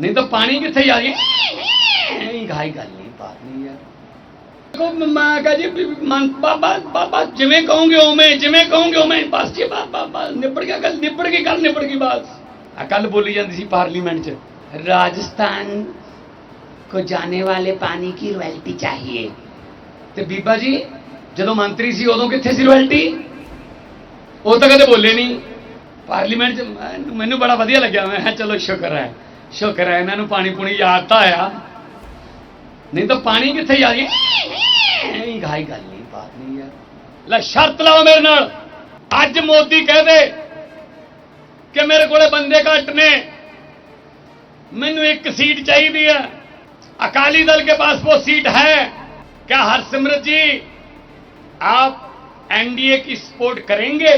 ਨਹੀਂ ਤਾਂ ਪਾਣੀ ਕਿੱਥੇ ਆ ਜੀ ਨਹੀਂ ਗਾਈ ਗੱਲ ਨਹੀਂ ਬਾਤ ਨਹੀਂ ਯਾਰ। ਕੋ ਮਾਂ ਕਾ ਜੀ ਮਨ ਬਾਬਾ ਬਾਬਾ ਜਿਵੇਂ ਕਹੋਗੇ ਉਵੇਂ ਜਿਵੇਂ ਕਹੋਗੇ ਉਵੇਂ ਬਸ ਜੀ ਬਾਬਾ ਬਾਬਾ ਨਿਪੜ ਗਿਆ ਗੱਲ ਨਿਪੜ ਗਈ ਗੱਲ ਨਿਪੜ ਗਈ ਬਸ। ਆ ਕੱਲ ਬੋਲੀ ਜਾਂਦੀ ਸੀ ਪਾਰਲੀਮੈਂਟ 'ਚ ਰਾਜਸਥਾਨ ਕੋ ਜਾਣੇ ਵਾਲੇ ਪਾਣੀ ਕੀ ਰਾਇਲਟੀ ਚਾਹੀਏ? ਤੇ ਬੀਬਾ ਜੀ ਜਦੋਂ ਮੰਤਰੀ ਸੀ ਉਦੋਂ ਕਿੱਥੇ ਸੀ ਰਾਇਲਟੀ ਉਹ ਤਾਂ ਕਦੇ ਬੋਲੇ ਨਹੀਂ। ਪਾਰਲੀਮੈਂਟ 'ਚ ਮੈਨੂੰ ਬੜਾ ਵਧੀਆ ਲੱਗਿਆ ਮੈਂ ਚਲੋ ਸ਼ੁਕਰ ਹੈ। ਸ਼ੁਕਰ ਹੈ ਇਹਨਾਂ ਨੂੰ ਪਾਣੀ ਪੁਣੀ ਯਾਦ ਤਾਂ ਆਇਆ ਨਹੀਂ ਤਾਂ ਪਾਣੀ ਕਿੱਥੇ ਜਾ ਜੀ ਨਹੀਂ ਗਾਈ ਗੱਲ ਨਹੀਂ ਬਾਤ ਨਹੀਂ ਯਾਰ ਲੈ ਸ਼ਰਤ ਲਾਓ ਮੇਰੇ ਨਾਲ ਅੱਜ ਮੋਦੀ ਕਹਿ ਦੇ ਕਿ ਮੇਰੇ ਕੋਲੇ ਬੰਦੇ ਘੱਟ ਨੇ ਮੈਨੂੰ ਇੱਕ ਸੀਟ ਚਾਹੀਦੀ ਹੈ अकाली दल के पास वो सीट है क्या हरसिमरत जी आप एनडीए की सपोर्ट करेंगे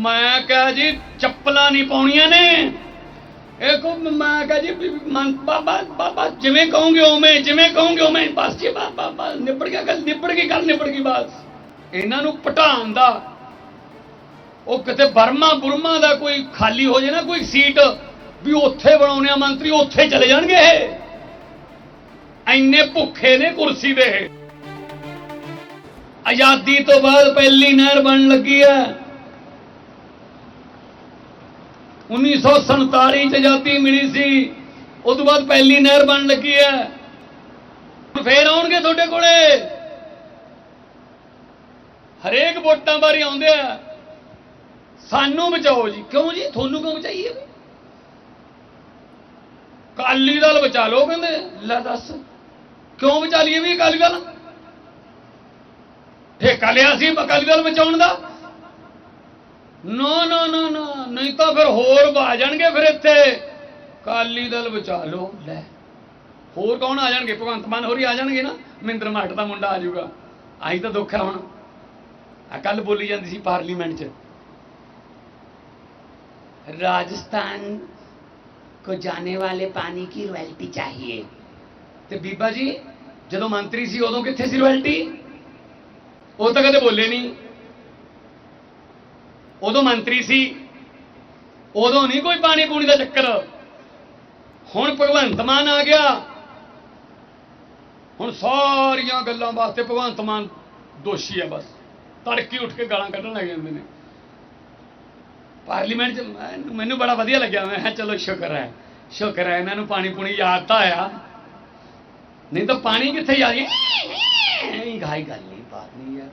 मैं कहा जी ਚੱਪਲਾਂ ਨਹੀਂ ਪਾਉਣੀਆਂ ਨੇ ਇਹ ਕੋ ਮੈਂ ਕਹਾ ਜੀ ਮਨ ਬਾਬਾ ਬਾਬਾ, ਜਿਵੇਂ ਕਹੋਗੇ ਉਵੇਂ, ਜਿਵੇਂ ਕਹੋਗੇ ਉਵੇਂ, ਬਸ ਜੀ ਬਾਬਾ ਬਸ ਨਿਬੜ ਗਿਆ ਗੱਲ, ਨਿਬੜ ਗਈ ਗੱਲ, ਨਿਬੜ ਗਈ ਬਸ। ਇਹਨਾਂ ਨੂੰ ਪਟਾਉਣ ਦਾ, ਉਹ ਕਿਤੇ ਬਰਮਾ ਬੁਰਮਾ ਦਾ ਕੋਈ ਖਾਲੀ ਹੋ ਜੇ ਨਾ ਕੋਈ ਸੀਟ, ਵੀ ਉੱਥੇ ਬਣਾਉਣੇ ਆ ਮੰਤਰੀ, ਉੱਥੇ ਚਲੇ ਜਾਣਗੇ ਇਹ। ਇੰਨੇ ਭੁੱਖੇ ਨੇ ਕੁਰਸੀ ਦੇ। ਆਜ਼ਾਦੀ ਤੋਂ ਬਾਅਦ ਪਹਿਲੀ ਨਹਿਰ ਬਣ ਲੱਗੀ ਹੈ। 1947 ਚ ਆਜ਼ਾਦੀ ਮਿਲੀ ਸੀ। ਉਸ ਤੋਂ ਬਾਅਦ ਪਹਿਲੀ ਨਹਿਰ ਬਣ ਲੱਗੀ ਹੈ। ਹੁਣ ਫੇਰ ਆਉਣਗੇ ਤੁਹਾਡੇ ਕੋਲੇ। ਹਰੇਕ ਵੋਟਾਂ ਬਾਰੇ ਆਉਂਦੇ ਆ। ਸਾਨੂੰ ਬਚਾਓ ਜੀ। ਕਿਉਂ ਜੀ? ਤੁਹਾਨੂੰ ਕਿਉਂ ਬਚਾਈਏ ਕਾਲੀ ਦਲ ਬਚਾ ਲਓ ਕਹਿੰਦੇ। ਲੈ ਦੱਸ। ਕਿਉਂ ਬਚਾ ਲਈਏ ਵੀ ਅਕਾਲੀ ਦਲ? ਠੇਕਾ ਲਿਆ ਸੀ ਅਕਾਲੀ ਦਲ ਬਚਾਉਣ ਦਾ। ਨੋ ਨੋ ਨੋ ਨੋ ਨਹੀਂ ਤਾਂ ਫਿਰ ਹੋਰ ਆ ਜਾਣਗੇ ਫਿਰ ਇੱਥੇ। ਕਾਲੀ ਦਲ ਬਚਾ ਲੋ ਲੈ। ਹੋਰ ਕੌਣ ਆ ਜਾਣਗੇ? ਭਗਵੰਤ ਮਾਨ ਹੋਰੀ ਆ ਜਾਣਗੇ ਨਾ? ਮਹਿੰਦਰ ਮਾਟ ਦਾ ਮੁੰਡਾ ਆ ਜਾਊਗਾ। ਆਹੀ ਤਾਂ ਦੁੱਖ ਹੈ ਹੁਣ। ਆ ਕੱਲ ਬੋਲੀ ਜਾਂਦੀ ਸੀ ਪਾਰਲੀਮੈਂਟ 'ਚ। ਰਾਜਸਥਾਨ ਕੋ ਜਾਣੇ ਵਾਲੇ ਪਾਣੀ की रॉयल्टी ਚਾਹੀਏ? ਤੇ ਬੀਬਾ ਜੀ, ਜਦੋਂ ਮੰਤਰੀ ਸੀ ਉਦੋਂ ਕਿੱਥੇ ਸੀ ਰॉयल्टी ਉਹ ਤਾਂ ਕਦੇ ਬੋਲੇ ਨਹੀਂ। ਉਦੋਂ ਮੰਤਰੀ ਸੀ ਉਦੋਂ ਨਹੀਂ ਕੋਈ ਪਾਣੀ ਪੂਣੀ ਦਾ ਚੱਕਰ। ਹੁਣ ਭਗਵੰਤ ਮਾਨ ਆ ਗਿਆ। ਹੁਣ ਸਾਰੀਆਂ ਗੱਲਾਂ ਵਾਸਤੇ ਭਗਵੰਤ ਮਾਨ ਦੋਸ਼ੀ ਹੈ ਬਸ। ਤੜਕੀ ਉੱਠ ਕੇ ਗਾਲਾਂ ਕੱਢਣ ਲੱਗ ਜਾਂਦੇ ਨੇ। ਪਾਰਲੀਮੈਂਟ 'ਚ ਮੈਨੂੰ- ਬੜਾ ਵਧੀਆ ਲੱਗਿਆ। ਮੈਂ ਚਲੋ ਸ਼ੁਕਰ ਹੈ। ਸ਼ੁਕਰ ਹੈ ਇਹਨਾਂ ਨੂੰ ਪਾਣੀ ਪੁਣੀ ਯਾਦ ਤਾਂ ਆਇਆ। ਨਹੀਂ ਤਾਂ ਪਾਣੀ ਕਿੱਥੇ ਜਾ ਜੀ ਨਹੀਂ ਗਾਈ ਗੱਲ ਨਹੀਂ ਬਾਤ ਨਹੀਂ ਯਾਰ।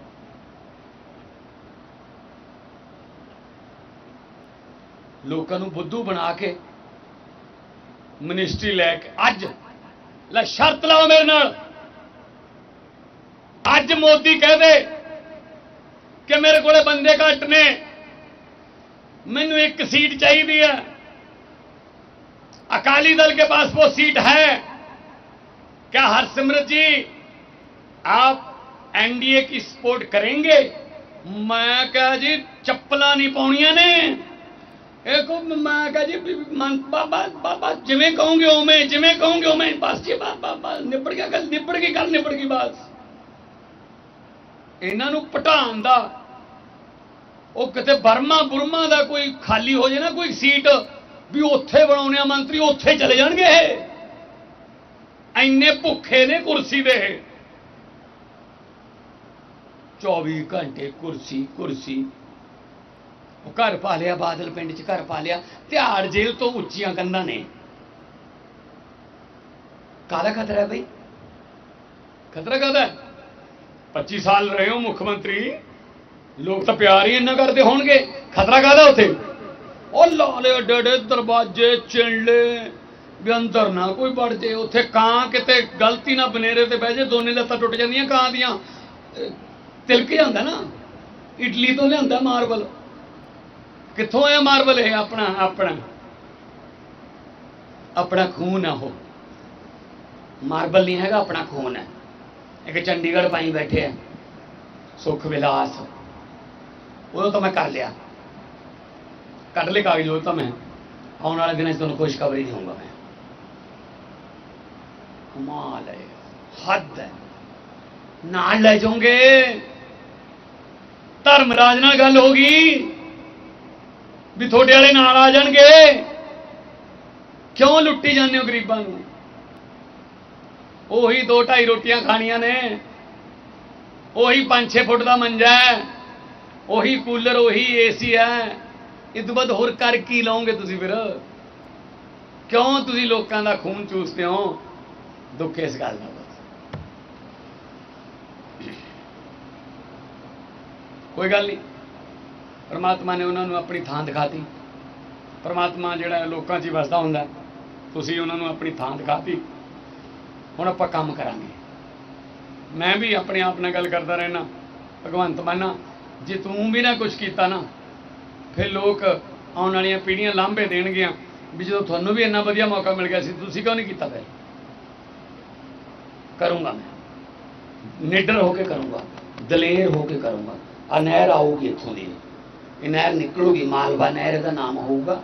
ਲੋਕਾਂ ਨੂੰ ਬੁੱਧੂ ਬਣਾ ਕੇ ਮਿਨਿਸਟਰੀ ਲੈ ਕੇ ਅੱਜ ਲੈ ਸ਼ਰਤ ਲਾਓ ਮੇਰੇ ਨਾਲ ਅੱਜ ਮੋਦੀ ਕਹਿ ਦੇ ਕਿ ਮੇਰੇ ਕੋਲੇ ਬੰਦੇ ਘੱਟ ਨੇ ਮੈਨੂੰ ਇੱਕ सीट चाहिए है अकाली दल के पास वो सीट है क्या हरसिमरत जी आप एनडीए की सपोर्ट करेंगे मैं कहा जी ਚੱਪਲਾਂ ਨਹੀਂ ਪਾਉਣੀਆਂ ਨੇ ਇਹ ਕੋ ਮੈਂ ਕਹਾ ਜੀ ਮਨ ਬਾਬਾ ਬਾਬਾ ਜਿਵੇਂ ਕਹੋਗੇ ਉਵੇਂ, ਜਿਵੇਂ ਕਹੋਗੇ ਉਵੇਂ, ਬਸ ਜੀ ਬਾਬਾ ਬਸ ਨਿਬੜ ਗਿਆ ਗੱਲ, ਨਿਬੜ ਗਈ ਗੱਲ, ਨਿਬੜ ਗਈ ਬਸ। ਇਹਨਾਂ ਨੂੰ ਪਟਾਉਣ ਦਾ, ਉਹ ਕਿਤੇ ਬਰਮਾ ਬੁਰਮਾ ਦਾ ਕੋਈ ਖਾਲੀ ਹੋ ਜੇ ਨਾ ਕੋਈ ਸੀਟ, ਵੀ ਉੱਥੇ ਬਣਾਉਣੇ ਆ ਮੰਤਰੀ ਉੱਥੇ ਚਲੇ ਜਾਣਗੇ ਇਹ। ਇੰਨੇ ਭੁੱਖੇ ਨੇ ਕੁਰਸੀ ਦੇ। 24 ਘੰਟੇ ਕੁਰਸੀ ਕੁਰਸੀ। ਘਰ ਪਾ ਲਿਆ, ਬਾਦਲ ਪਿੰਡ 'ਚ ਘਰ ਪਾ ਲਿਆ। ਤਿਹਾੜ ਜੇਲ੍ਹ ਤੋਂ ਉੱਚੀਆਂ ਕੰਧਾਂ ਨੇ। ਕਾਹਦਾ ਖਤਰਾ ਹੈ ਬਈ? ਖਤਰਾ ਕਾਹਦਾ? ਹੈ? 25 ਸਾਲ ਰਹੇ ਹੋ ਮੁੱਖ ਮੰਤਰੀ। ਲੋਕ ਤਾਂ ਪਿਆਰ ਹੀ ਇੰਨਾ ਕਰਦੇ ਹੋਣਗੇ। ਖਤਰਾ ਕਾਹਦਾ ਉੱਥੇ? ਉਹ ਲਾਲੇ ਡੇਡੇ ਦਰਵਾਜ਼ੇ ਚਿੰਲੇ ਵੀ ਅੰਦਰ ਨਾ ਕੋਈ ਵੜ ਜੇ। ਉੱਥੇ ਕਾਂ ਕਿਤੇ ਗਲਤੀ ਨਾ ਬਨੇਰੇ ਤੇ ਬਹਿ ਜੇ, ਦੋਨੇ ਲੱਤਾਂ ਟੁੱਟ ਜਾਂਦੀਆਂ ਕਾਂ ਦੀਆਂ। ਤਿਲਕ ਜਾਂਦਾ ਨਾ। ਇਟਲੀ ਤੋਂ ਲਿਆਂਦਾ ਮਾਰਬਲ। ਕਿੱਥੋਂ ਆਇਆ ਮਾਰਬਲ ਇਹ ਆਪਣਾ ਆਪਣਾ? ਆਪਣਾ ਖੂਨ ਆ ਉਹ। ਮਾਰਬਲ ਨਹੀਂ ਹੈਗਾ, ਆਪਣਾ ਖੂਨ ਹੈ। ਇੱਕ ਚੰਡੀਗੜ੍ਹ ਪਾਈ ਬੈਠੇ ਆ। ਸੁਖ ਵਿਲਾਸ। ਉਹ ਤਾਂ ਮੈਂ ਕਰ ਲਿਆ। ਕੱਢ ਲੈ ਕਾਗਜ਼, ਉਹ ਤਾਂ ਮੈਂ। ਆਉਣ ਵਾਲੇ ਦਿਨਾਂ 'ਚ ਤੁਹਾਨੂੰ ਖੁਸ਼ਖਬਰੀ ਦੇਵਾਂਗਾ ਮੈਂ। ਕਮਾਲ ਹੈ। ਹੱਦ ਹੈ। ਨਾਲ ਲੈ ਜਾਓਗੇ। ਧਰਮਰਾਜ ਨਾਲ ਗੱਲ ਹੋ ਗਈ। ਵੀ ਤੁਹਾਡੇ ਵਾਲੇ ਨਾਲ ਆ ਜਾਣਗੇ। ਕਿਉਂ ਲੁੱਟੀ ਜਾਂਦੇ ਹੋ ਗਰੀਬਾਂ ਨੂੰ? ਉਹੀ ਦੋ ਢਾਈ ਰੋਟੀਆਂ ਖਾਣੀਆਂ ਨੇ। ਉਹੀ 5-6 ਫੁੱਟ ਦਾ ਮੰਜਾ ਹੈ। ਉਹੀ ਕੂਲਰ, ਉਹੀ ਏਸੀ ਹੈ। ਇਹ ਤੋਂ ਬਾਅਦ ਹੋਰ ਕਰ ਕੀ ਲਓਗੇ ਤੁਸੀਂ ਫਿਰ? ਕਿਉਂ ਤੁਸੀਂ ਲੋਕਾਂ ਦਾ ਖੂਨ ਚੂਸਦੇ ਹੋ? ਦੁੱਖ ਇਸ ਗੱਲ ਦਾ ਕੋਈ ਗੱਲ ਨਹੀਂ। ਪਰਮਾਤਮਾ ਨੇ ਉਹਨਾਂ ਨੂੰ ਆਪਣੀ ਥਾਂ ਦਿਖਾਤੀ। ਪਰਮਾਤਮਾ ਜਿਹੜਾ ਲੋਕਾਂ 'ਚ ਹੀ ਵਸਦਾ ਹੁੰਦਾ ਤੁਸੀਂ ਉਹਨਾਂ ਨੂੰ ਆਪਣੀ ਥਾਂ ਦਿਖਾਤੀ। ਹੁਣ ਆਪਾਂ ਕੰਮ ਕਰਾਂਗੇ। ਮੈਂ ਵੀ ਆਪਣੇ ਆਪ ਨਾਲ ਗੱਲ ਕਰਦਾ ਰਹਿਣਾ ਭਗਵੰਤ ਮਾਨਾ, ਜੇ ਤੂੰ ਵੀ ਨਾ ਕੁਝ ਕੀਤਾ ਨਾ, ਫਿਰ ਲੋਕ ਆਉਣ ਵਾਲੀਆਂ ਪੀੜ੍ਹੀਆਂ ਲਾਂਭੇ ਦੇਣਗੀਆਂ ਵੀ ਜਦੋਂ ਤੁਹਾਨੂੰ ਵੀ ਇੰਨਾ ਵਧੀਆ ਮੌਕਾ ਮਿਲ ਗਿਆ ਸੀ, ਤੁਸੀਂ ਕਿਉਂ ਨਹੀਂ ਕੀਤਾ ਫਿਰ? ਕਰੂੰਗਾ ਮੈਂ। ਨਿਡਰ ਹੋ ਕੇ ਕਰੂੰਗਾ। ਦਲੇਰ ਹੋ ਕੇ ਕਰੂੰਗਾ। ਆ ਨਹਿਰ ਆਊਗੀ ਇੱਥੋਂ ਦੀ। ਇਹ ਨਹਿਰ ਨਿਕਲੂਗੀ ਮਾਲਵਾ ਨਹਿਰ ਦਾ ਨਾਮ ਹੋਊਗਾ